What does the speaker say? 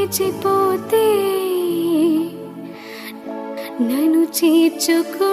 విడిచిపోతే నన్ను చేర్చుకుంటా.